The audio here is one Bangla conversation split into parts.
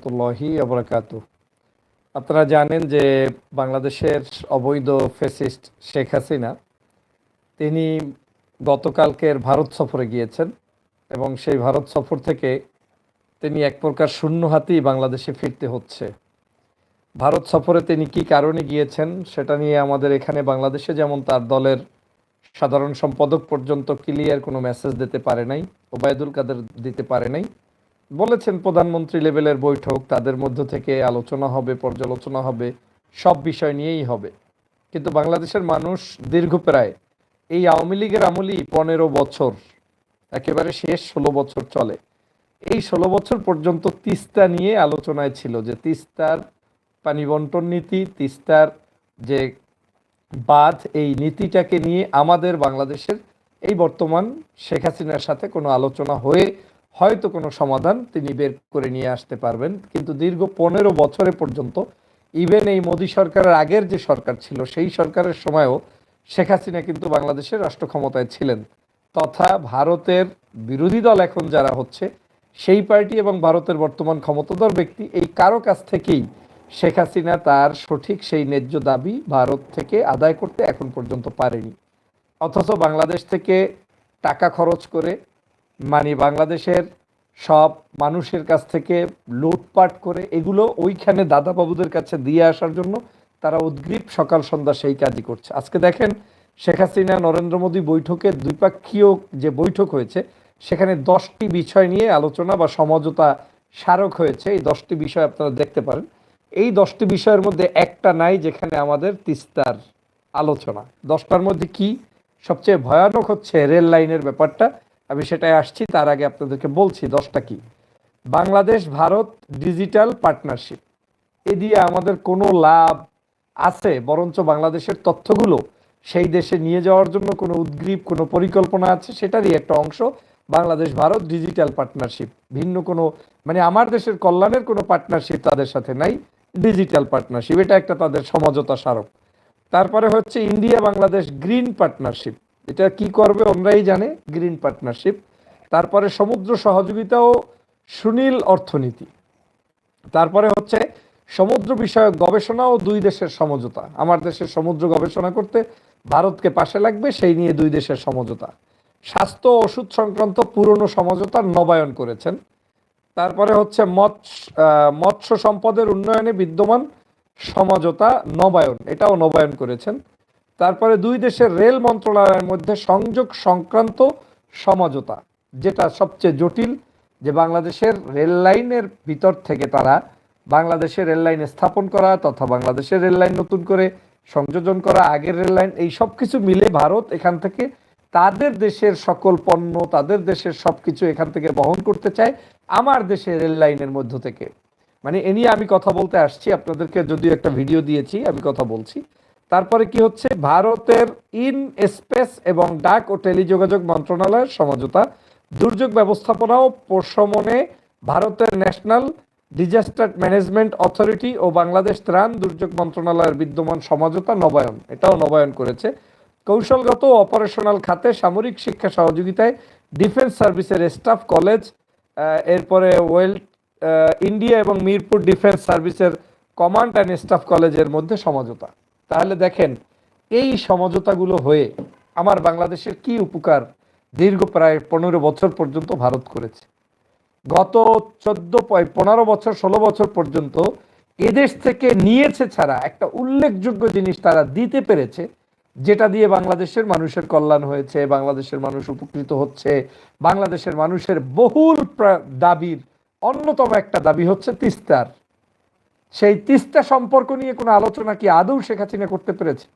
রহমতুল্লাহি আবরাকাতু আপনারা জানেন যে বাংলাদেশের অবৈধ ফেসিস্ট শেখ হাসিনা, তিনি গতকালকের ভারত সফরে গিয়েছেন এবং সেই ভারত সফর থেকে তিনি এক প্রকার শূন্য হাতেই বাংলাদেশে ফিরতে হচ্ছে। ভারত সফরে তিনি কি কারণে গিয়েছেন সেটা নিয়ে আমাদের এখানে বাংলাদেশে যেমন তার দলের সাধারণ সম্পাদক পর্যন্ত ক্লিয়ার কোনো মেসেজ দিতে পারে নাই, ওবায়দুল কাদের দিতে পারে নাই বলেছেন প্রধানমন্ত্রী লেভেলের বৈঠক, তাদের মধ্য থেকে আলোচনা হবে, পর্যালোচনা হবে, সব বিষয় নিয়েই হবে। কিন্তু বাংলাদেশের মানুষ দীর্ঘ প্রায় এই আওয়ামী লীগের আমলই পনেরো বছর, একেবারে শেষ ষোলো বছর চলে। এই ষোলো বছর পর্যন্ত তিস্তা নিয়ে আলোচনায় ছিল যে তিস্তার পানি বন্টন নীতি, তিস্তার যে বাঁধ, এই নীতিটাকে নিয়ে আমাদের বাংলাদেশের এই বর্তমান শেখ হাসিনার সাথে কোনো আলোচনা হয়ে হয়তো কোনো সমাধান তিনি বের করে নিয়ে আসতে পারবেন। কিন্তু দীর্ঘ পনেরো বছরে পর্যন্ত ইভেন এই মোদী সরকারের আগের যে সরকার ছিল, সেই সরকারের সময়ও শেখ হাসিনা কিন্তু বাংলাদেশের রাষ্ট্র ক্ষমতায় ছিলেন। তথা ভারতের বিরোধী দল এখন যারা হচ্ছে, সেই পার্টি এবং ভারতের বর্তমান ক্ষমতাধর ব্যক্তি এই কারও কাছ থেকেই শেখ হাসিনা তার সঠিক সেই ন্যায্য দাবি ভারত থেকে আদায় করতে এখন পর্যন্ত পারেনি। অথচ বাংলাদেশ থেকে টাকা খরচ করে মানে বাংলাদেশের সব মানুষের কাছ থেকে লুটপাট করে এগুলো ওইখানে দাদাবাবুদের কাছে দিয়ে আসার জন্য তারা উদ্গ্রীব সকাল সন্ধ্যা সেই কাজই করছে। আজকে দেখেন শেখ হাসিনা, নরেন্দ্র মোদী বৈঠকে দ্বিপাক্ষীয় যে বৈঠক হয়েছে, সেখানে দশটি বিষয় নিয়ে আলোচনা বা সমঝোতা স্মারক হয়েছে। এই দশটি বিষয় আপনারা দেখতে পারেন। এই দশটি বিষয়ের মধ্যে একটা নাই যেখানে আমাদের তিস্তার আলোচনা। দশটার মধ্যে কি? সবচেয়ে ভয়ানক হচ্ছে রেল লাইনের ব্যাপারটা। আমি সেটাই আসছি, তার আগে আপনাদেরকে বলছি দশটা কি? বাংলাদেশ, ভারত ডিজিটাল পার্টনারশিপ এ দিয়ে আমাদের কোনো লাভ আছে, বরঞ্চ বাংলাদেশের তথ্যগুলো সেই দেশে নিয়ে যাওয়ার জন্য কোনো উদ্গ্রীব, কোনো পরিকল্পনা আছে, সেটারই একটা অংশ বাংলাদেশ, ভারত ডিজিটাল পার্টনারশিপ ভিন্ন কোনো মানে আমার দেশের কল্যাণের কোনো পার্টনারশিপ তাদের সাথে নাই ডিজিটাল পার্টনারশিপ এটা একটা তাদের সমঝোতা স্মারক। তারপরে হচ্ছে ইন্ডিয়া, বাংলাদেশ গ্রিন পার্টনারশিপ এটা কি করবে ওনরাই জানে, গ্রিন পার্টনারশিপ। তারপরে সমুদ্র সহযোগিতা ও সুনীল অর্থনীতি। তারপরে হচ্ছে সমুদ্র বিষয়ক গবেষণা ও দুই দেশের সমঝোতা। আমার দেশের সমুদ্র গবেষণা করতে ভারতকে পাশে লাগবে, সেই নিয়ে দুই দেশের সমঝোতা। স্বাস্থ্য ওষুধ সংক্রান্ত পুরনো সমঝোতা নবায়ন করেছেন। তারপরে হচ্ছে মৎস্য সম্পদের উন্নয়নে বিদ্যমান সমঝোতা নবায়ন। এটাও নবায়ন করেছেন। তারপরে দুই দেশের রেল মন্ত্রণালয়ের মধ্যে সংযোগ সংক্রান্ত সমঝোতা, যেটা সবচেয়ে জটিল যে বাংলাদেশের রেল লাইনের ভিতর থেকে তারা বাংলাদেশের রেল লাইন স্থাপন করা তথা বাংলাদেশের রেল লাইন নতুন করে সংযোজন করা, আগের রেল লাইন, এই সব কিছু মিলে ভারত এখান থেকে তাদের দেশের সকল পণ্য, তাদের দেশের সব কিছু এখান থেকে বহন করতে চায় আমার দেশের রেল লাইনের মধ্য থেকে। মানে এ নিয়ে আমি কথা বলতে আসছি, আপনাদেরকে যদিও একটা ভিডিও দিয়েছি, আমি কথা বলছি। তারপরে কি হচ্ছে? ভারতের ইন স্পেস এবং ডাক ও টেলিযোগাযোগ মন্ত্রণালয়ের সমঝোতা দুর্যোগ ব্যবস্থাপনা ও প্রশমনে ভারতের ন্যাশনাল ডিজাস্টার ম্যানেজমেন্ট অথরিটি ও বাংলাদেশ ত্রাণ দুর্যোগ মন্ত্রণালয়ের বিদ্যমান সমঝোতা নবায়ন এটাও নবায়ন করেছে। কৌশলগত অপারেশনাল খাতে সামরিক শিক্ষা সহযোগিতায় ডিফেন্স সার্ভিসের স্টাফ কলেজ এরপরে ওয়েল আহ, ইন্ডিয়া এবং মিরপুর ডিফেন্স সার্ভিসের কমান্ড অ্যান্ড স্টাফ কলেজের মধ্যে সমঝোতা। তাহলে দেখেন, এই সমঝোতাগুলো হয়ে আমার বাংলাদেশের কি উপকার দীর্ঘ প্রায় পনেরো বছর পর্যন্ত ভারত করেছে। গত চোদ্দ পনেরো বছর, ষোলো বছর পর্যন্ত এদেশ থেকে নিয়েছে ছাড়া একটা উল্লেখযোগ্য জিনিস তারা দিতে পেরেছে, যেটা দিয়ে বাংলাদেশের মানুষের কল্যাণ হয়েছে, বাংলাদেশের মানুষ উপকৃত হচ্ছে, বাংলাদেশের মানুষের বহুল দাবির অন্যতম একটা দাবি হচ্ছে তিস্তার। সেই তিস্তা সম্পর্ক নিয়ে কোনো আলোচনা কি আদৌ শেখ হাসিনা করতে পেরেছে?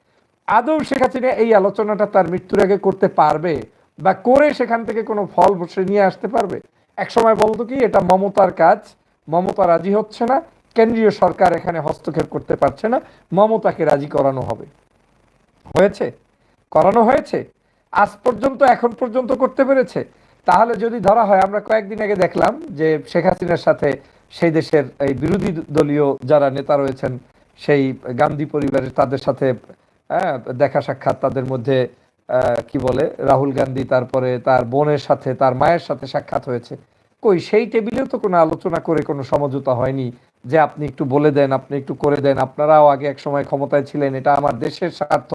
আদৌ শেখ হাসিনা এই আলোচনাটা তার মৃত্যুর আগে করতে পারবে? বা করে সেখান থেকে কোনো ফল বসে নিয়ে আসতে পারবে? এক সময় বলতো কি, এটা মমতার কাজ, মমতা রাজি হচ্ছে না, কেন্দ্রীয় সরকার এখানে হস্তক্ষেপ করতে পারছে না, মমতাকে রাজি করানো হবে। হয়েছে? করানো হয়েছে? আজ পর্যন্ত, এখন পর্যন্ত করতে পেরেছে? তাহলে যদি ধরা হয়, আমরা কয়েকদিন আগে দেখলাম যে শেখ হাসিনার সাথে সেই দেশের এই বিরোধী দলীয় যারা নেতা রয়েছেন সেই গান্ধী পরিবারের তাদের সাথে হ্যাঁ, দেখা সাক্ষাৎ তাদের মধ্যে কি বলে রাহুল গান্ধী তারপরে তার বোনের সাথে তার মায়ের সাথে সাক্ষাৎ হয়েছে। কই সেই টেবিলেও তো কোনো আলোচনা করে কোনো সমঝোতা হয়নি যে আপনি একটু বলে দেন আপনি একটু করে দেন। আপনারাও আগে এক সময় ক্ষমতায় ছিলেন এটা আমার দেশের স্বার্থ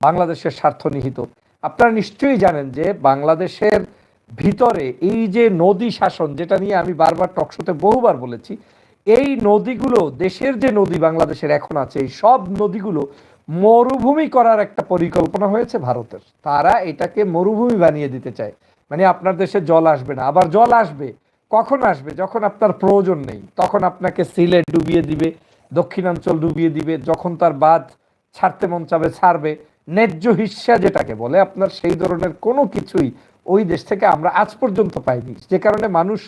বাংলাদেশের স্বার্থ নিহিত। আপনারা নিশ্চয়ই জানেন যে বাংলাদেশের ভিতরে এই যে নদী শাসন, যেটা নিয়ে আমি বারবার টকশোতে বহুবার বলেছি, এই নদীগুলো, দেশের যে নদী বাংলাদেশের এখন আছে, এই সব নদীগুলো মরুভূমি করার একটা পরিকল্পনা হয়েছে ভারতের। তারা এটাকে মরুভূমি বানিয়ে দিতে চায়। মানে আপনার দেশে জল আসবে না। আবার জল আসবে। কখন আসবে? যখন আপনার প্রয়োজন নেই। তখন আপনাকে সিলেট ডুবিয়ে দিবে, দক্ষিণাঞ্চল ডুবিয়ে দিবে, যখন তার বাদ ছাড়তে মন চাবে, ছাড়বে। ন্যায্য হিস্যা যেটাকে বলে, আপনার সেই ধরনের কোনো কিছুই ওই দেশ থেকে আমরা আজ পর্যন্ত পাইনি। যে কারণে মানুষ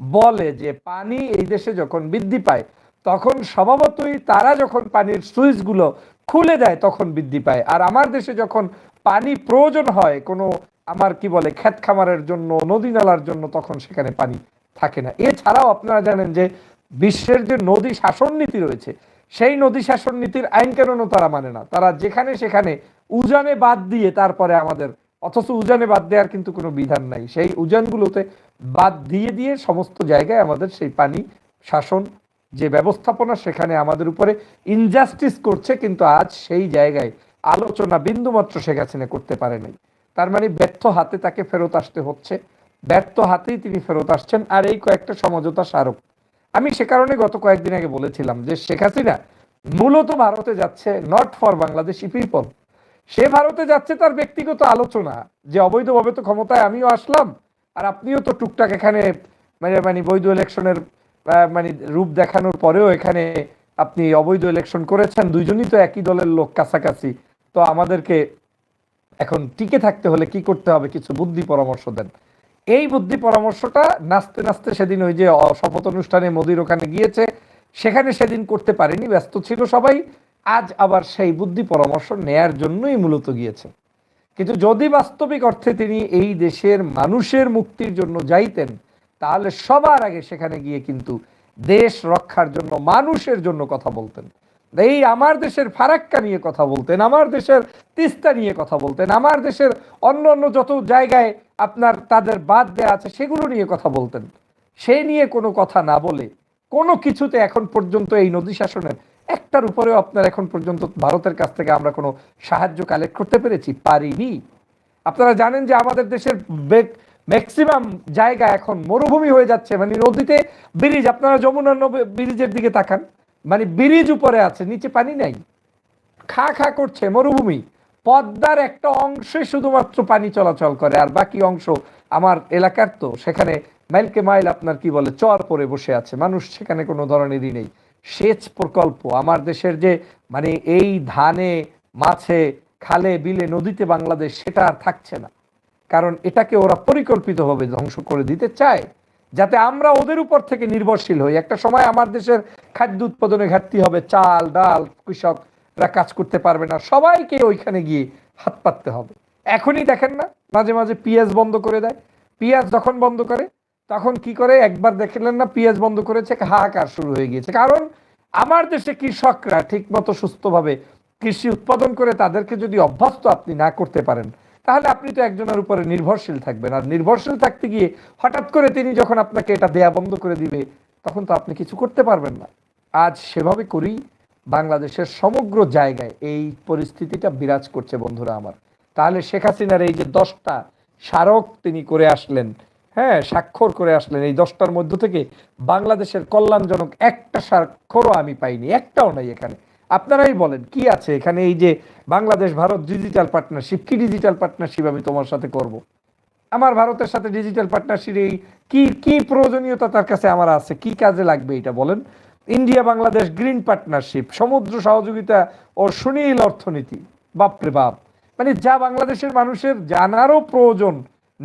বলে যে পানি এই দেশে যখন বৃদ্ধি পায়, তখন স্বভাবতই তারা যখন পানির সুইচগুলো খুলে দেয়, তখন বৃদ্ধি পায়। আর আমার দেশে যখন পানি প্রয়োজন হয়, কোনো আমার কি বলে, ক্ষেত খামারের জন্য, নদী নালার জন্য, তখন সেখানে পানি থাকে না। এছাড়াও আপনারা জানেন যে বিশ্বের যে নদী শাসন নীতি রয়েছে, সেই নদী শাসন নীতির আইন কানুনও তারা মানে না? তারা যেখানে সেখানে উজানে বাদ দিয়ে তারপরে আমাদের অথচ উজানে বাদ দেওয়ার কিন্তু কোনো বিধান নাই। সেই উজানগুলোতে বাদ দিয়ে দিয়ে সমস্ত জায়গায় আমাদের সেই পানি শাসন যে ব্যবস্থাপনা সেখানে আমাদের উপরে ইনজাস্টিস করছে কিন্তু আজ সেই জায়গায় আলোচনা বিন্দুমাত্র শেখ হাসিনা করতে পারে নাই। তার মানে ব্যর্থ হাতে তাকে ফেরত আসতে হচ্ছে। ব্যর্থ হাতেই তিনি ফেরত আসছেন আর এই কয়েকটা সমঝোতা স্মারক। আমি সে কারণে গত কয়েকদিন আগে বলেছিলাম যে শেখ হাসিনা মূলত ভারতে যাচ্ছে নট ফর বাংলাদেশি পিপল সে ভারতে যাচ্ছে তার ব্যক্তিগত আলোচনা যে অবৈধভাবে তো ক্ষমতায় আমিও আসলাম, আর আপনিও তো টুকটাক এখানে মানে মানে বৈধ ইলেকশনের মানে রূপ দেখানোর পরেও এখানে আপনি অবৈধ ইলেকশন করেছেন, দুইজনই তো একই দলের লোক কাছাকাছি। তো আমাদেরকে এখন টিকে থাকতে হলে কি করতে হবে? কিছু বুদ্ধি পরামর্শ দেন। এই বুদ্ধি পরামর্শটা নাচতে নাচতে সেদিন ওই যে শপথ অনুষ্ঠানে মোদির ওখানে গিয়েছে, সেখানে সেদিন করতে পারেনি, ব্যস্ত ছিল সবাই। আজ আবার সেই বুদ্ধি পরামর্শ নেয়ার জন্যই মূলত গিয়েছে কিন্তু যদি বাস্তবিক অর্থে তিনি এই দেশের মানুষের মুক্তির জন্য যাইতেন, তাহলে সবার আগে সেখানে গিয়ে কিন্তু দেশ রক্ষার জন্য, মানুষের জন্য কথা বলতেন। এই আমার দেশের ফারাক্কা নিয়ে কথা বলতেন, আমার দেশের তিস্তা নিয়ে কথা বলতেন, আমার দেশের অন্য অন্য যত জায়গায় আপনার তাদের বাদ দেয়া আছে, সেগুলো নিয়ে কথা বলতেন। সেই নিয়ে কোনো কথা না বলে কোনো কিছুতে এখন পর্যন্ত এই নদী শাসনের একটার উপরেও আপনার এখন পর্যন্ত ভারতের কাছ থেকে আমরা কোনো সাহায্য কালেক্ট করতে পেরেছি? পারিনি। আপনারা জানেন যে আমাদের দেশের ম্যাক্সিমাম জায়গা এখন মরুভূমি হয়ে যাচ্ছে। মানে নদীতে ব্রিজ, আপনারা যমুনা ব্রিজের দিকে তাকান। মানে ব্রিজ উপরে আছে, নিচে পানি নাই। খা খা করছে মরুভূমি। পদ্মার একটা অংশে শুধুমাত্র পানি চলাচল করে, আর বাকি অংশ আমার এলাকার তো। সেখানে মাইলকে মাইল আপনার কি বলে, চর পরে বসে আছে। মানুষ সেখানে কোনো ধরনেরই নেই। সেচ প্রকল্প, আমার দেশের যে মানে এই ধানে, মাছে, খালে, বিলে, নদীতে বাংলাদেশ, সেটা আর থাকছে না। কারণ এটাকে ওরা পরিকল্পিতভাবে ধ্বংস করে দিতে চায়, যাতে আমরা ওদের উপর থেকে নির্ভরশীল হই। একটা সময় আমার দেশের খাদ্য উৎপাদনে ঘাটতি হবে, চাল, ডাল কৃষকরা কাজ করতে পারবে না, সবাইকে ওইখানে গিয়ে হাত পাততে হবে। এখনই দেখেন না, মাঝে মাঝে পিঁয়াজ বন্ধ করে দেয়। পিঁয়াজ যখন বন্ধ করে তখন কি করে? একবার দেখলেন না, পিঁয়াজ বন্ধ করেছে হাহাকার শুরু হয়ে গিয়েছে। কারণ আমার দেশে কৃষকরা ঠিক মতো সুস্থভাবে কৃষি উৎপাদন করে তাদেরকে যদি অভ্যস্ত আপনি না করতে পারেন, তাহলে আপনি তো একজনের উপরে নির্ভরশীল থাকবেন। আর নির্ভরশীল থাকতে গিয়ে হঠাৎ করে তিনি যখন আপনাকে এটা দেয়া বন্ধ করে দিবে, তখন তো আপনি কিছু করতে পারবেন না। আজ সেভাবে করেই বাংলাদেশের সমগ্র জায়গায় এই পরিস্থিতিটা বিরাজ করছে, বন্ধুরা আমার। তাহলে শেখ হাসিনার এই যে দশটা স্মারক তিনি করে আসলেন হ্যাঁ স্বাক্ষর করে আসলেন। এই দশটার মধ্য থেকে বাংলাদেশের কল্যাণজনক একটা স্বাক্ষরও আমি পাইনি, একটাও নাই এখানে। আপনারাই বলেন, কি আছে? এখানে এই যে বাংলাদেশ ভারত ডিজিটাল পার্টনারশিপ, কি ডিজিটাল পার্টনারশিপ আমি তোমার সাথে করব। আমার ভারতের সাথে ডিজিটাল পার্টনারশিপ, এই কি কি প্রয়োজনীয়তা তার কাছে আমার আছে? কি কাজে লাগবে এটা বলেন? ইন্ডিয়া বাংলাদেশ গ্রিন পার্টনারশিপ, সমুদ্র সহযোগিতা ও সুনীল অর্থনীতি। বাপরে বাপ। মানে যা বাংলাদেশের মানুষের জানারও প্রয়োজন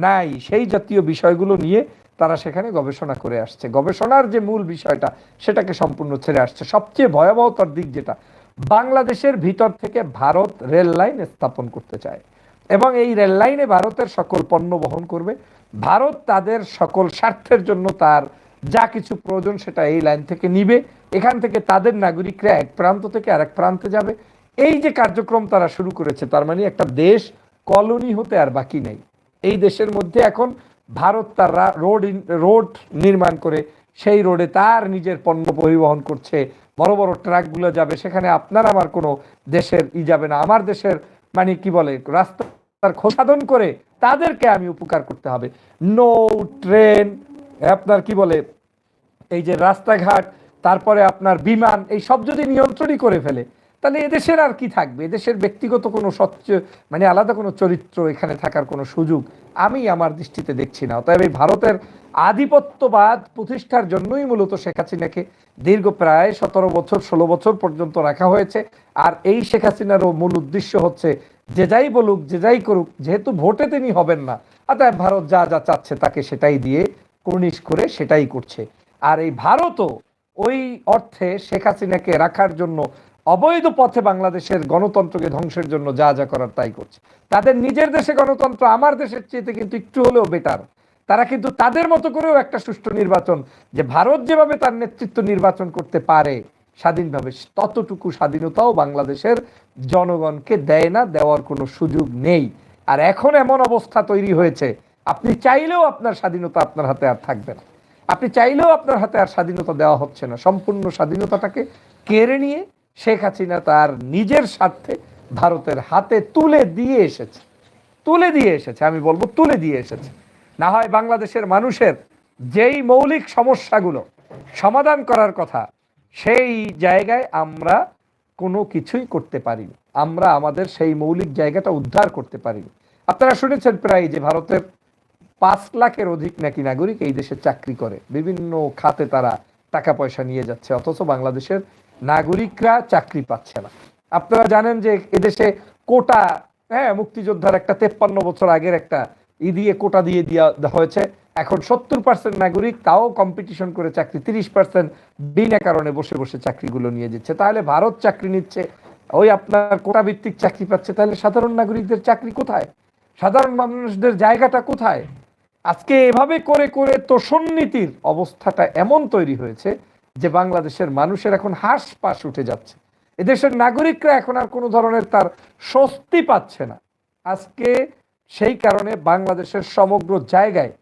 নাই, সেই জাতীয় বিষয়গুলো নিয়ে তারা সেখানে গবেষণা করে আসছে। গবেষণার যে মূল বিষয়টা, সেটাকে সম্পূর্ণ ছেড়ে আসছে। সবচেয়ে ভয়াবহতার দিক যেটা, বাংলাদেশের ভিতর থেকে ভারত রেল লাইন স্থাপন করতে চায় এবং এই রেল লাইনে ভারতের সকল পণ্য বহন করবে। ভারত তাদের সকল স্বার্থের জন্য তার যা কিছু প্রয়োজন সেটা এই লাইন থেকে নিবে। এখান থেকে তাদের নাগরিকরা এক প্রান্ত থেকে আরেক প্রান্তে যাবে। এই যে কার্যক্রম তারা শুরু করেছে, তার মানে একটা দেশ, কলোনি হতে আর বাকি নেই। এই দেশের মধ্যে এখন ভারত তার রোড রোড নির্মাণ করে, সেই রোডে তার নিজের পণ্য পরিবহন করছে। বড় বড় ট্রাকগুলো যাবে, সেখানে আপনার আমার কোনো দেশের ই যাবে না। আমার দেশের মানে কি বলে, রাস্তার খোসাদন করে তাদেরকে আমি উপকার করতে হবে। নৌ ট্রেন আপনার কি বলে, এই যে রাস্তাঘাট, তারপরে আপনার বিমান, এই সব যদি নিয়ন্ত্রণই করে ফেলে তাহলে এদেশের আর কি থাকবে? এদেশের ব্যক্তিগত কোনো স্বচ্ছ মানে আলাদা কোনো চরিত্র এখানে থাকার কোনো সুযোগ আমি আমার দৃষ্টিতে দেখছি না। অতএব এই ভারতের আধিপত্যবাদ প্রতিষ্ঠার জন্যই মূলত শেখ হাসিনাকে দীর্ঘ প্রায় সতেরো বছর, ষোলো বছর পর্যন্ত রাখা হয়েছে। আর এই শেখ হাসিনারও মূল উদ্দেশ্য হচ্ছে যে যাই বলুক, যে যাই করুক, যেহেতু ভোটে তিনি হবেন না, অতএব ভারত যা যা চাচ্ছে তাকে সেটাই দিয়ে কুর্নিশ করে সেটাই করছে। আর এই ভারতও ওই অর্থে শেখ হাসিনাকে রাখার জন্য অবৈধ পথে বাংলাদেশের গণতন্ত্রকে ধ্বংসের জন্য যা যা করার তাই করছে। তাদের নিজের দেশে গণতন্ত্র, আমার দেশের চেয়েতে কিন্তু একটু হলেও বেটার তারা কিন্তু তাদের মতো করেও একটা সুষ্ঠু নির্বাচন, যে ভারত যেভাবে তার নেতৃত্ব নির্বাচন করতে পারে, স্বাধীনভাবে, ততটুকু স্বাধীনতাও বাংলাদেশের জনগণকে দেয় না, দেওয়ার কোনো সুযোগ নেই। আর এখন এমন অবস্থা তৈরি হয়েছে, আপনি চাইলেও আপনার স্বাধীনতা আপনার হাতে আর থাকবে না। আপনি চাইলেও আপনার হাতে আর স্বাধীনতা দেওয়া হচ্ছে না। সম্পূর্ণ স্বাধীনতাটাকে কেড়ে নিয়ে শেখ হাসিনা তার নিজের স্বার্থে ভারতের হাতে তুলে দিয়ে এসেছে। তুলে দিয়ে এসেছে, আমি বলব তুলে দিয়ে এসেছে। না হয় বাংলাদেশের মানুষের যেই মৌলিক সমস্যাগুলো সমাধান করার কথা, সেই জায়গায় আমরা কোনো কিছুই করতে পারিনি। আমরা আমাদের সেই মৌলিক জায়গাটা উদ্ধার করতে পারিনি। আপনারা শুনেছেন প্রায় যে ভারতের পাঁচ লাখের অধিক নাকি নাগরিক এই দেশে চাকরি করে। বিভিন্ন খাতে তারা টাকা পয়সা নিয়ে যাচ্ছে, অথচ বাংলাদেশের নাগরিকরা চাকরি পাচ্ছে না। আপনারা জানেন যে এদেশে কোটা হ্যাঁ মুক্তিযোদ্ধার একটা তেপ্পান্ন বছর আগের একটা ই দিয়ে কোটা দিয়ে দেওয়া হয়েছে। এখন সত্তর পার্সেন্ট নাগরিক, তাও কম্পিটিশন করে চাকরি, তিরিশ পার্সেন্ট বিনা কারণে বসে বসে চাকরিগুলো নিয়ে যাচ্ছে। তাহলে ভারত চাকরি নিচ্ছে, ওই আপনার কোটা ভিত্তিক চাকরি পাচ্ছে, তাহলে সাধারণ নাগরিকদের চাকরি কোথায়? সাধারণ মানুষদের জায়গাটা কোথায়? আজকে এভাবে করে করে তো নীতির অবস্থাটা এমন তৈরি হয়েছে যে বাংলাদেশের মানুষের এখন হাঁস পাশ উঠে যাচ্ছে। এদেশের নাগরিকরা এখন আর কোনো ধরনের তার স্বস্তি পাচ্ছে না। আজকে সেই কারণে বাংলাদেশের সমগ্র জায়গায়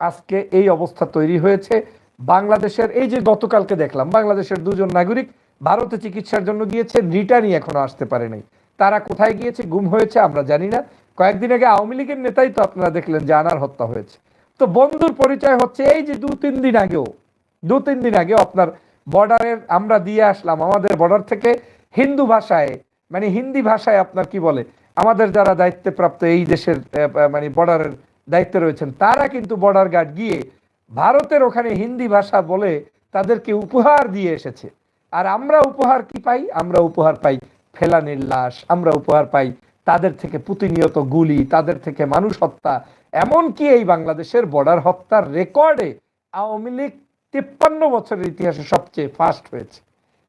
আজকে এই অবস্থা তৈরি হয়েছে। বাংলাদেশের এই যে গতকালকে দেখলাম, বাংলাদেশের দুজন নাগরিক ভারতে চিকিৎসার জন্য গিয়েছে, রিটার্নই এখনও আসতে পারে নাই। তারা কোথায় গিয়েছে, গুম হয়েছে, আমরা জানি না। কয়েকদিন আগে আওয়ামী লীগের নেতাই তো আপনারা দেখলেন যে আনার হত্যা হয়েছে। তো বন্ধুর পরিচয় হচ্ছে, এই যে দু তিন দিন আগেও দু তিন দিন আগেও আপনার বর্ডারের আমরা দিয়ে আসলাম, আমাদের বর্ডার থেকে হিন্দু ভাষায় মানে হিন্দি ভাষায় আপনার কি বলে, আমাদের যারা দায়িত্বে প্রাপ্ত এই দেশের মানে বর্ডারের দায়িত্বে রয়েছেন, তারা কিন্তু বর্ডার গার্ড গিয়ে ভারতের ওখানে হিন্দি ভাষা বলে তাদেরকে উপহার দিয়ে এসেছে। আর আমরা উপহার কি পাই? আমরা উপহার পাই ফেলানির লাশ, আমরা উপহার পাই তাদের থেকে প্রতিনিয়ত গুলি, তাদের থেকে মানুষ হত্যা, এমনকি এই বাংলাদেশের বর্ডার হত্যার রেকর্ডে আওয়ামী লীগ তিপ্পান্ন বছরের ইতিহাসে সবচেয়ে ফাস্ট হয়েছে।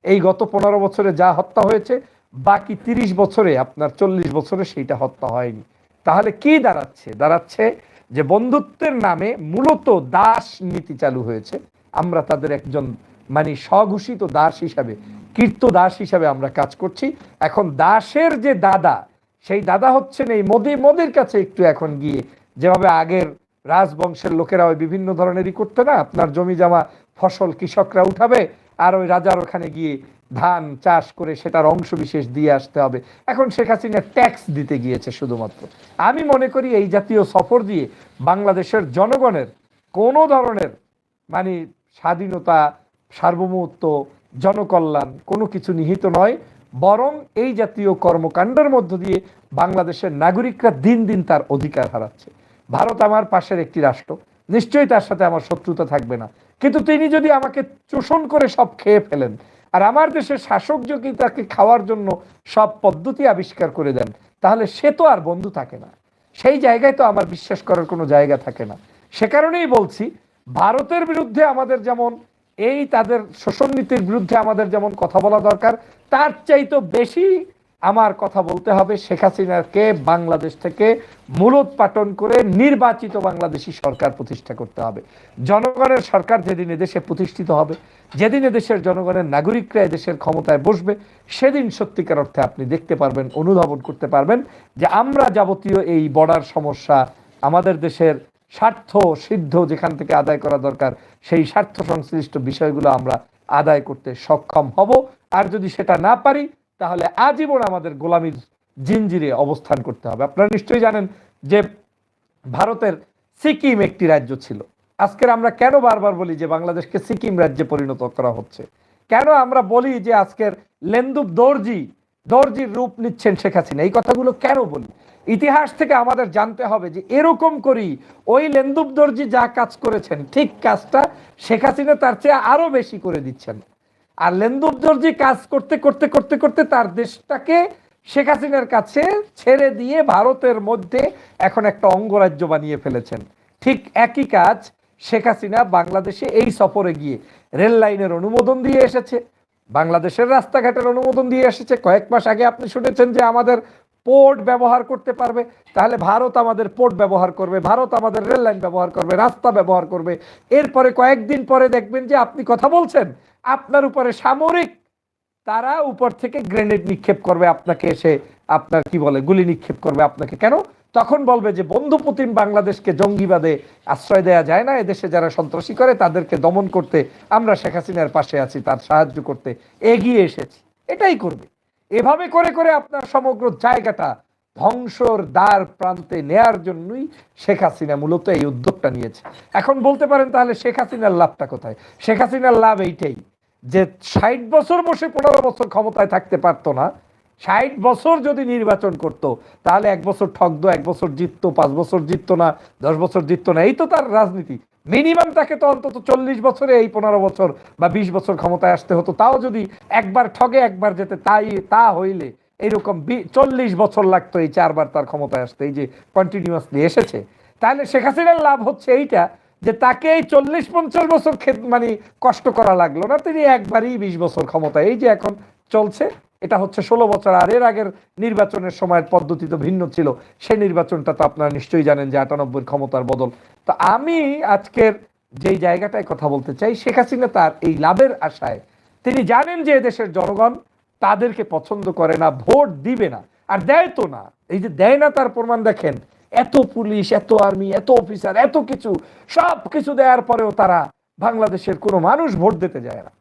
এই গত পনেরো বছরে যা হত্যা হয়েছে, বাকি তিরিশ বছরে, আপনার চল্লিশ বছরে সেইটা হত্যা হয়নি। তাহলে কি দাঁড়াচ্ছে? দাঁড়াচ্ছে যে বন্ধুত্বের নামে মূলত দাস নীতি চালু হয়েছে। আমরা তাদের একজন মানে স্বঘোষিত দাস হিসাবে, কীর্ত দাস হিসাবে আমরা কাজ করছি। এখন দাসের যে দাদা, সেই দাদা হচ্ছেন এই মোদি। মোদির কাছে একটু এখন গিয়ে যেভাবে আগের রাজবংশের লোকেরা ওই বিভিন্ন ধরনেরই করতে না, আপনার জমি জমা ফসল কৃষকরা উঠাবে আর ওই রাজার ওখানে গিয়ে ধান চাষ করে সেটার অংশ বিশেষ দিয়ে আসতে হবে। এখন শেখ হাসিনা ট্যাক্স দিতে গিয়েছে শুধুমাত্র। আমি মনে করি এই জাতীয় সফর দিয়ে বাংলাদেশের জনগণের কোনো ধরনের মানে স্বাধীনতা, সার্বভৌমত্ব, জনকল্যাণ কোনো কিছু নিহিত নয়, বরং এই জাতীয় কর্মকাণ্ডের মধ্য দিয়ে বাংলাদেশের নাগরিকরা দিন দিন তার অধিকার হারাচ্ছে। ভারত আমার পাশের একটি রাষ্ট্র। নিশ্চয়ই তার সাথে আমার শত্রুতা থাকবে না। কিন্তু তিনি যদি আমাকে চোষণ করে সব খেয়ে ফেলেন, আর আমার দেশের শাসক যদি তাকে খাওয়ার জন্য সব পদ্ধতি আবিষ্কার করে দেন, তাহলে সে তো আর বন্ধু থাকে না। সেই জায়গায় তো আমার বিশ্বাস করার কোনো জায়গা থাকে না। সে কারণেই বলছি, ভারতের বিরুদ্ধে আমাদের যেমন এই তাদের শোষণ নীতির বিরুদ্ধে আমাদের যেমন কথা বলা দরকার, তার চাইতো বেশি আমার কথা বলতে হবে শেখ হাসিনাকে বাংলাদেশ থেকে মূলোৎপাটন করে নির্বাচিত বাংলাদেশি সরকার প্রতিষ্ঠা করতে হবে। জনগণের সরকার যেদিন এদেশে প্রতিষ্ঠিত হবে, যেদিন এদেশের জনগণের নাগরিকরা এদেশের ক্ষমতায় বসবে, সেদিন সত্যিকার অর্থে আপনি দেখতে পারবেন, অনুধাবন করতে পারবেন যে আমরা যাবতীয় এই বর্ডার সমস্যা, আমাদের দেশের স্বার্থ সিদ্ধ যেখান থেকে আদায় করা দরকার, সেই স্বার্থ সংশ্লিষ্ট বিষয়গুলো আমরা আদায় করতে সক্ষম হব। আর যদি সেটা না পারি তাহলে আজীবন আমাদের গোলামীর জিঞ্জিরে অবস্থান করতে হবে। আপনারা নিশ্চয়ই জানেন যে ভারতের সিকিম একটি রাজ্য ছিল। আজকের আমরা কেন বারবার বলি যে বাংলাদেশকে সিকিম রাজ্যে পরিণত করা হচ্ছে? কেন আমরা বলি যে আজকের লেন্দুব দর্জি, দর্জির রূপ নিচ্ছেন শেখ হাসিনা? এই কথাগুলো কেন বলি? ইতিহাস থেকে আমাদের জানতে হবে যে এরকম করি ওই লেন্দুব দর্জি যা কাজ করেছেন, ঠিক কাজটা শেখ হাসিনা তার চেয়ে আরও বেশি করে দিচ্ছেন। আর লেন্দুব দর্জি কাজ করতে করতে করতে করতে তার দেশটাকে শেখ হাসিনার কাছে ছেড়ে দিয়ে ভারতের মধ্যে এখন একটা অঙ্গরাজ্য বানিয়ে ফেলেছেন। ঠিক একই কাজ শেখ হাসিনা বাংলাদেশে এই সফরে গিয়ে রেল লাইনের অনুমোদন দিয়ে এসেছে, বাংলাদেশের রাস্তাঘাটের অনুমোদন দিয়ে এসেছে। কয়েক মাস আগে আপনি শুনেছেন যে আমাদের পোর্ট ব্যবহার করতে পারবে, তাহলে ভারত আমাদের পোর্ট ব্যবহার করবে, ভারত আমাদের রেল লাইন ব্যবহার করবে, রাস্তা ব্যবহার করবে। এরপরে কয়েকদিন পরে দেখবেন যে আপনি কথা বলছেন আপনার উপরে সামরিক, তারা উপর থেকে গ্রেনেড নিক্ষেপ করবে আপনাকে এসে, আপনার কি বলে, গুলি নিক্ষেপ করবে আপনাকে। কেন? তখন বলবে যে বন্ধু পুতিন বাংলাদেশকে জঙ্গিবাদে আশ্রয় দেওয়া যায় না, এদেশে যারা সন্ত্রাসী করে তাদেরকে দমন করতে আমরা শেখ হাসিনার পাশে আছি, তার সাহায্য করতে এগিয়ে এসেছি। এটাই করবে। এভাবে করে করে আপনার সমগ্র জায়গাটা ধ্বংসর দ্বার প্রান্তে নেয়ার জন্যই শেখ হাসিনা মূলত এই উদ্যোগটা নিয়েছে। এখন বলতে পারেন তাহলে শেখ হাসিনার লাভটা কোথায়? শেখ হাসিনার লাভ এইটাই যে ষাট বছর বসে পনেরো বছর ক্ষমতায় থাকতে পারতো না, ষাট বছর যদি নির্বাচন করত, তাহলে এক বছর ঠকতো এক বছর জিততো, পাঁচ বছর জিততো না, দশ বছর জিততো না, এই তো তার রাজনীতি। মিনিমাম তাকে তো অন্তত চল্লিশ বছরে এই পনেরো বছর বা বিশ বছর ক্ষমতায় আসতে হতো। তাও যদি একবার ঠগে, একবার যেতে, তাই, তা হইলে এইরকম চল্লিশ বছর লাগতো এই চারবার তার ক্ষমতায় আসতে, এই যে কন্টিনিউয়াসলি এসেছে। তাহলে শেখ হাসিনার লাভ হচ্ছে এইটা যে তাকে এই চল্লিশ পঞ্চাশ বছর মানে কষ্ট করা লাগল না, তিনি একবারই বিশ বছর ক্ষমতা এই যে এখন চলছে, এটা হচ্ছে ষোলো বছর। আর এর আগের নির্বাচনের সময়ের পদ্ধতি তো ভিন্ন ছিল। সেই নির্বাচনটা তো আপনারা নিশ্চয়ই জানেন যে আটানব্বই ক্ষমতার বদল। তো আমি আজকের যেই জায়গাটায় কথা বলতে চাই, শেখ হাসিনা তার এই লাভের আশায়। তিনি জানেন যে এদেশের জনগণ তাদেরকে পছন্দ করে না, ভোট দিবে না, আর দেয় তো না। এই যে দেয় না তার প্রমাণ দেখেন এত পুলিশ, এত আর্মি, এত অফিসার, এত কিছু, সব কিছু দেওয়ার পরেও তারা বাংলাদেশের কোনো মানুষ ভোট দিতে যায় না।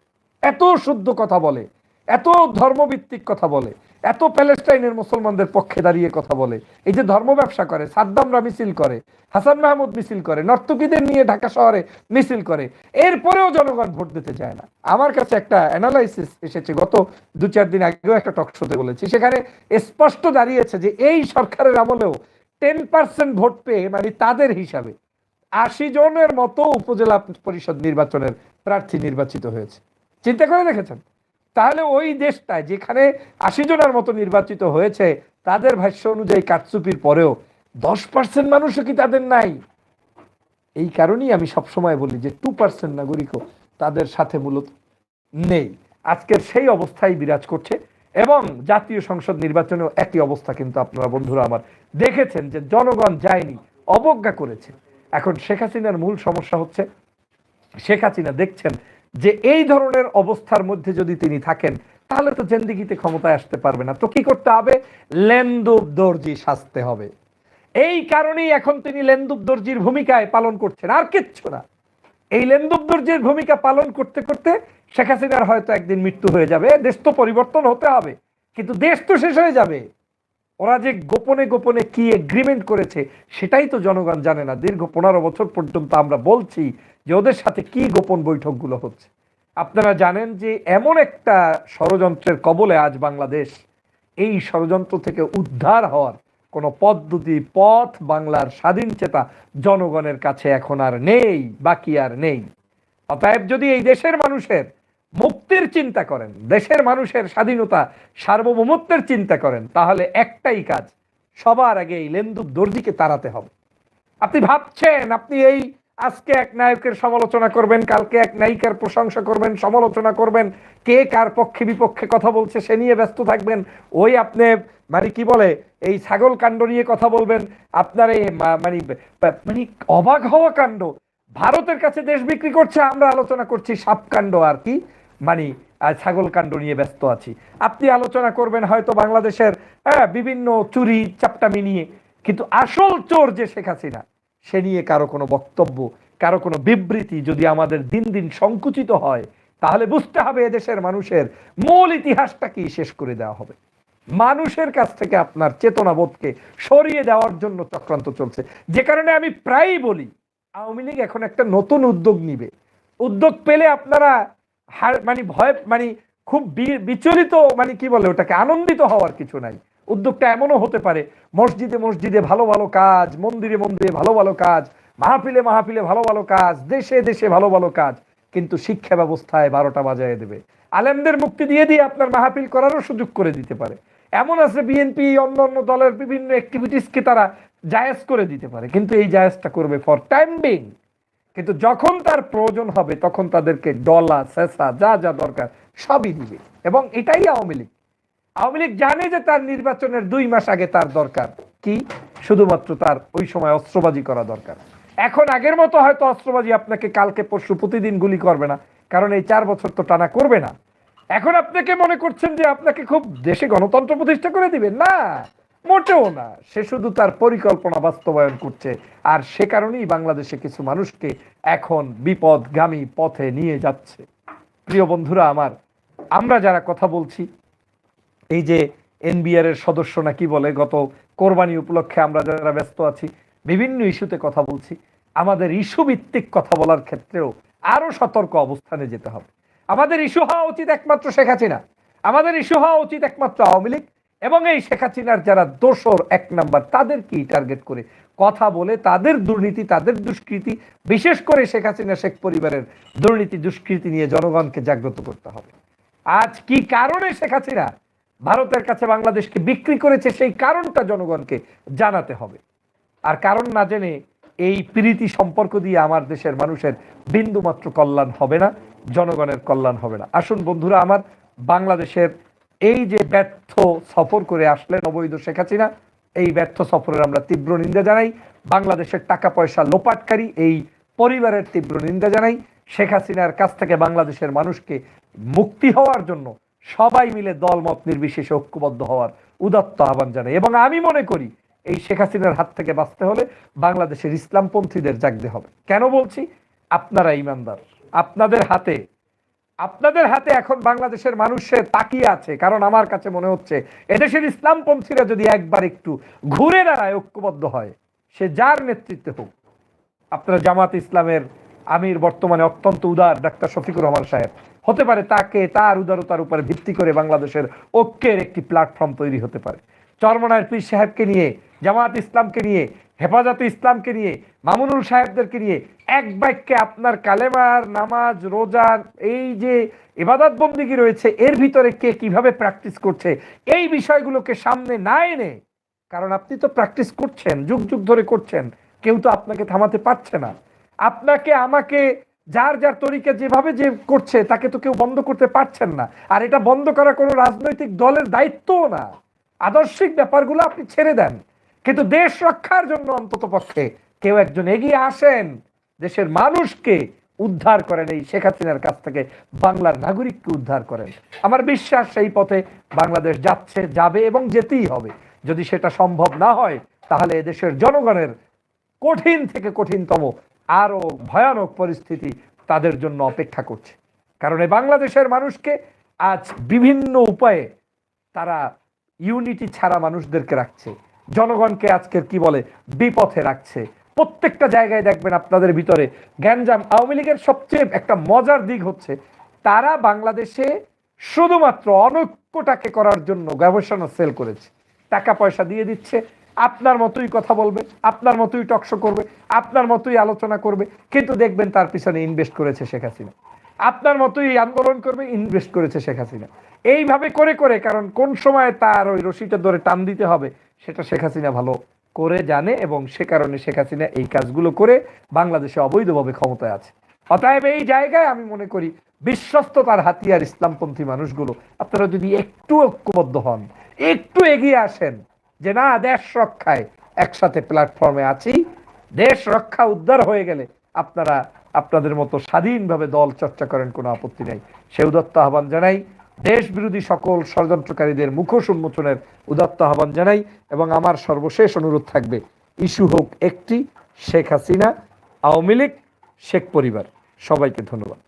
এত শুদ্ধ কথা বলে, এত ধর্মভিত্তিক কথা বলে, এত প্যালেস্টাইনের মুসলমানদের পক্ষে দাঁড়িয়ে কথা বলে। এই যে ধর্ম ব্যবসা করে, সাদ্দামরা মিছিল করে, হাসান মাহমুদ মিছিল করে, নর্তকীদের নিয়ে ঢাকা শহরে মিছিল করে, এরপরেও জনগণ ভোট দিতে চায় না। আমার কাছে একটা অ্যানালাইসিস এসেছে, গত দু চার দিন আগেও একটা টক শোতে বলেছি, সেখানে স্পষ্ট দাঁড়িয়েছে যে এই সরকারের আমলেও টেন পার্সেন্ট ভোট পেয়ে মানে তাদের হিসাবে আশি জনের মতো উপজেলা পরিষদ নির্বাচনের প্রার্থী নির্বাচিত হয়েছে। চিন্তা করে দেখেছেন? তাহলে ওই দেশটায় যেখানে আশি জনের মতো নির্বাচিত হয়েছে, তাদের ভাষ্য অনুযায়ী কারচুপির পরেও দশ পার্সেন্ট মানুষও কি তাদের নাই? এই কারণেই আমি সবসময় বলি যে টু পার্সেন্ট নাগরিকও তাদের সাথে মূলত নেই। আজকের সেই অবস্থায় বিরাজ করছে। এবং জাতীয় সংসদ নির্বাচনেও একই অবস্থা কিন্তু আপনারা বন্ধুরা আমার দেখেছেন যে জনগণ যায়নি, অবজ্ঞা করেছে। এখন শেখ হাসিনার মূল সমস্যা হচ্ছে, শেখ হাসিনা দেখছেন যে এই ধরনের অবস্থার মধ্যে যদি তিনি থাকেন, তাহলে তো জেন্দিগিতে ক্ষমতায় আসতে পারবে না। তো কি করতে হবে? লেন্দুব দর্জি সাজতে হবে। এই কারণেই এখন তিনি লেন্দুব দর্জির ভূমিকায় পালন করছেন। আর কিচ্ছু না। এই লেন্দুব দর্জির ভূমিকা পালন করতে করতে শেখ হাসিনার হয়তো একদিন মৃত্যু হয়ে যাবে দেশ তো পরিবর্তন হতে হবে, কিন্তু দেশ তো শেষ হয়ে যাবে। ওরা যে গোপনে গোপনে কি এগ্রিমেন্ট করেছে, সেটাই তো জনগণ জানে না। দীর্ঘ পনেরো বছর পর্যন্ত আমরা বলছি যে ওদের সাথে কি গোপন বৈঠকগুলো হচ্ছে। আপনারা জানেন যে এমন একটা ষড়যন্ত্রের কবলে আজ বাংলাদেশ, এই ষড়যন্ত্র থেকে উদ্ধার হওয়ার কোনো পদ্ধতি, পথ বাংলার স্বাধীন চেতা জনগণের কাছে এখন আর নেই, বাকি আর নেই। অতএব যদি এই দেশের মানুষের মুক্তির চিন্তা করেন, দেশের মানুষের স্বাধীনতা, সার্বভৌমত্বের চিন্তা করেন, তাহলে একটাই কাজ, সবার আগে এই লেন্দুব দর্জিকে তাড়াতে হবে। আপনি ভাবছেন, আপনি এই আজকে এক নায়কের সমালোচনা করবেন, কালকে এক নায়িকার প্রশংসা করবেন, সমালোচনা করবেন, কে কার পক্ষে বিপক্ষে কথা বলছে সে নিয়ে ব্যস্ত থাকবেন, ওই আপনি মানে কি বলে, এই ছাগল কাণ্ড নিয়ে কথা বলবেন, আপনার এই মানে মানে অবাক হওয়া কাণ্ড, ভারতের কাছে দেশ বিক্রি করছে, আমরা আলোচনা করছি সাপ কাণ্ড আর কি মানে ছাগল কাণ্ড নিয়ে ব্যস্ত আছি। আপনি আলোচনা করবেন হয়তো বাংলাদেশের হ্যাঁ বিভিন্ন চুরি, চাপটামি নিয়ে, কিন্তু আসল চোর যে শেখ হাসিনা, সে নিয়ে কারও কোনো বক্তব্য, কারও কোনো বিবৃতি যদি আমাদের দিন দিন সংকুচিত হয়, তাহলে বুঝতে হবে এদেশের মানুষের মূল ইতিহাসটা কি শেষ করে দেওয়া হবে। মানুষের কাছ থেকে আপনার চেতনাবোধকে সরিয়ে দেওয়ার জন্য চক্রান্ত চলছে। যে কারণে আমি প্রায়ই বলি, আওয়ামী লীগ এখন একটা নতুন উদ্যোগ নিবে। উদ্যোগ পেলে আপনারা মানে ভয় মানে খুব বিচলিত মানে কি বলে ওটাকে, আনন্দিত হওয়ার কিছু নাই। উদ্যোগটা এমনও হতে পারে, মসজিদে মসজিদে ভালো ভালো কাজ, মন্দিরে মন্দিরে ভালো ভালো কাজ, মাহফিলে মাহফিলে ভালো ভালো কাজ, দেশে দেশে ভালো ভালো কাজ, কিন্তু শিক্ষা ব্যবস্থায় বারোটা বাজায় দেবে। আলেমদের মুক্তি দিয়ে দিয়ে আপনার মাহফিল করারও সুযোগ করে দিতে পারে। এমন আছে বিএনপি, অন্য অন্য দলের বিভিন্ন অ্যাক্টিভিটিসকে তারা জায়েজ করে দিতে পারে, কিন্তু এই জায়েজটা করবে ফর টাইম বিং কিন্তু যখন তার প্রয়োজন হবে, তখন তাদেরকে ডলা সেসা, যা যা দরকার সবই দিবে। এবং এটাই আওয়ামী লীগ। আওয়ামী লীগ জানে যে তার নির্বাচনের দুই মাস আগে তার দরকার কি? শুধুমাত্র তার ওই সময় অস্ত্রবাজি করা দরকার। এখন আগের মতো হয়তো অস্ত্রবাজি আপনাকে কালকে, পরশু প্রতিদিন গুলি করবে না, কারণ এই চার বছর তো টানা করবে না। এখন আপনাকে মনে করছেন যে আপনাকে খুব দেশে গণতন্ত্র প্রতিষ্ঠা করে দিবেন না। মোটেও না। সে শুধু তার পরিকল্পনা বাস্তবায়ন করছে। আর সে কারণেই বাংলাদেশে কিছু মানুষকে এখন বিপদগামী পথে নিয়ে যাচ্ছে। প্রিয় বন্ধুরা আমার, আমরা যারা কথা বলছি, এই যে এনবিআর এর সদস্য নাকি বলে, গত কোরবানি উপলক্ষে আমরা যারা ব্যস্ত আছি, বিভিন্ন ইস্যুতে কথা বলছি, আমাদের ইস্যু ভিত্তিক কথা বলার ক্ষেত্রেও আরও সতর্ক অবস্থানে যেতে হবে। আমাদের ইস্যু হওয়া উচিত একমাত্র শেখ হাসিনা। আমাদের ইস্যু হওয়া উচিত একমাত্র আওয়ামী লীগ। এবং এই শেখ হাসিনার যারা দোসর এক নাম্বার, তাদেরকেই টার্গেট করে কথা বলে তাদের দুর্নীতি, তাদের দুষ্কৃতি, বিশেষ করে শেখ হাসিনা, শেখ পরিবারের দুর্নীতি, দুষ্কৃতি নিয়ে জনগণকে জাগ্রত করতে হবে। আজ কি কারণে শেখ হাসিনা ভারতের কাছে বাংলাদেশকে বিক্রি করেছে সেই কারণটা জনগণকে জানাতে হবে। আর কারণ না জেনে এই প্রীতি সম্পর্ক দিয়ে আমার দেশের মানুষের বিন্দুমাত্র কল্যাণ হবে না, জনগণের কল্যাণ হবে না। আসুন বন্ধুরা, আমার বাংলাদেশের এই যে ব্যর্থ সফর করে আসলেন অবৈধ শেখ হাসিনা, এই ব্যর্থ সফরের আমরা তীব্র নিন্দা জানাই। বাংলাদেশের টাকা পয়সা লোপাটকারী এই পরিবারের তীব্র নিন্দা জানাই। শেখ হাসিনার কাছ থেকে বাংলাদেশের মানুষকে মুক্তি হওয়ার জন্য সবাই মিলে দলমত নির্বিশেষে ঐক্যবদ্ধ হওয়ার উদাত্ত আহ্বান জানাই। এবং আমি মনে করি, এই শেখ হাসিনার হাত থেকে বাঁচতে হলে বাংলাদেশের ইসলামপন্থীদের জাগতে হবে। কেন বলছি? আপনারা ইমানদার। আপনাদের হাতে আপনাদের হাতে এখন বাংলাদেশের মানুষের তাকিয়ে আছে, কারণ আমার কাছে মনে হচ্ছে এদেশের ইসলামপন্থীরা যদি একবার একটু ঘুরে দাঁড়ায়, ঐক্যবদ্ধ হয়, সে যার নেতৃত্বে হোক। আপনারা জামাত ইসলামের আমির বর্তমানে অত্যন্ত উদার, ডাক্তার শফিকুর রহমান সাহেব। হতে পারে তাকে তার উদারতার উপরে ভিত্তি করে বাংলাদেশের ঐক্যের একটি প্ল্যাটফর্ম তৈরি হতে পারে। চরমনায়ের পীর সাহেবকে নিয়ে, জামাত ইসলামকে নিয়ে হেফাজতে ইসলামকে নিয়ে, মামুনুল সাহেবদেরকে নিয়ে এক বাক্যে আপনার কালেমার নামাজ, রোজার এই যে ইবাদত বন্দিগি রয়েছে, এর ভিতরে কে কীভাবে প্র্যাকটিস করছে, এই বিষয়গুলোকে সামনে না এনে, কারণ আপনি তো প্র্যাকটিস করছেন, যুগ যুগ ধরে করছেন, কেউ তো আপনাকে থামাতে পারছে না। আপনাকে, আমাকে যার যার তরিকা যেভাবে যে করছে, তাকে তো কেউ বন্ধ করতে পারছেন না। আর এটা বন্ধ করা কোনো রাজনৈতিক দলের দায়িত্বও না। আদর্শিক ব্যাপারগুলো আপনি ছেড়ে দেন। কিন্তু দেশ রক্ষার জন্য অন্তত পক্ষে কেউ একজন এগিয়ে আসেন। দেশের মানুষকে উদ্ধার করেন এই শেখ হাসিনার কাছ থেকে, বাংলার নাগরিককে উদ্ধার করেন। আমার বিশ্বাস সেই পথে বাংলাদেশ যাচ্ছে, যাবে এবং যেতেই হবে। যদি সেটা সম্ভব না হয়, তাহলে এদেশের জনগণের কঠিন থেকে কঠিনতম আরও ভয়ানক পরিস্থিতি তাদের জন্য অপেক্ষা করছে। কারণ এই বাংলাদেশের মানুষকে আজ বিভিন্ন উপায়ে তারা ইউনিটি ছাড়া মানুষদেরকে রাখছে। জনগণকে আজকের কি বলে বিপথে রাখছে। প্রত্যেকটা জায়গায় দেখবেন আপনাদের ভিতরে গ্যাঞ্জাম আওয়ামী লীগের সবচেয়ে একটা মজার দিক হচ্ছে, তারা বাংলাদেশে শুধুমাত্র অনৈক্যটাকে করার জন্য গবেষণা সেল করেছে। টাকা পয়সা দিয়ে দিচ্ছে, আপনার মতোই কথা বলবে, আপনার মতোই টকশো করবে, আপনার মতোই আলোচনা করবে, কিন্তু দেখবেন তার পিছনে ইনভেস্ট করেছে শেখ হাসিনা। আপনার মতোই আন্দোলন করবে ইনভেস্ট করেছে শেখ হাসিনা। এইভাবে করে করে, কারণ কোন সময় তার ওই রশিটা ধরে টান দিতে হবে সেটা শেখ হাসিনা ভালো করে জানে এবং সে কারণে শেখ হাসিনা এই কাজগুলো করে বাংলাদেশে অবৈধভাবে ক্ষমতায় আছে। অতএব এই জায়গায় আমি মনে করি বিশ্বস্ততার হাতিয়ার ইসলামপন্থী মানুষগুলো। আপনারা যদি একটু ঐক্যবদ্ধ হন, একটু এগিয়ে আসেন যে না, দেশ রক্ষায় একসাথে প্ল্যাটফর্মে আছি, দেশ রক্ষা উদ্ধার হয়ে গেলে আপনারা আপনাদের মতো স্বাধীনভাবে দল চর্চা করেন, কোনো আপত্তি নেই। সে উদত্ত আহ্বান জানাই দেশ বিরোধী সকল ষড়যন্ত্রকারীদের মুখোশ উন্মোচনের উদাত্ত আহ্বান জানাই এবং আমার সর্বশেষ অনুরোধ থাকবে, ইস্যু হোক একটি, শেখ হাসিনা, আওয়ামী লীগ, শেখ পরিবার। সবাইকে ধন্যবাদ।